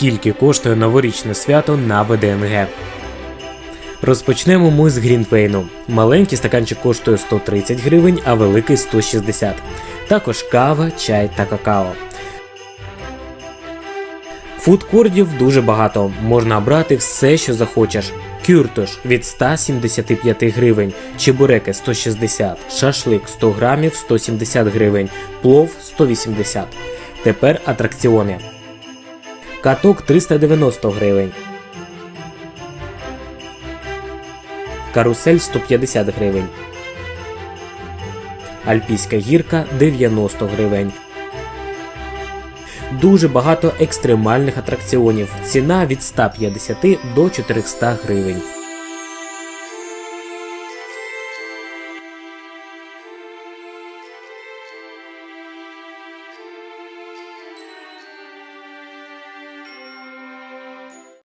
скільки коштує новорічне свято на ВДНГ. Розпочнемо ми з Грінфейну. Маленький стаканчик коштує 130 гривень, а великий 160. Також кава, чай та какао. Фудкордів дуже багато, можна обрати все, що захочеш. Кюртош від 175 гривень, чебуреки 160, шашлик 100 грамів 170 гривень, плов 180. Тепер атракціони. Каток 390 гривень. Карусель 150 гривень. Альпійська гірка 90 гривень. Дуже багато екстремальних атракціонів. Ціна від 150 до 400 гривень.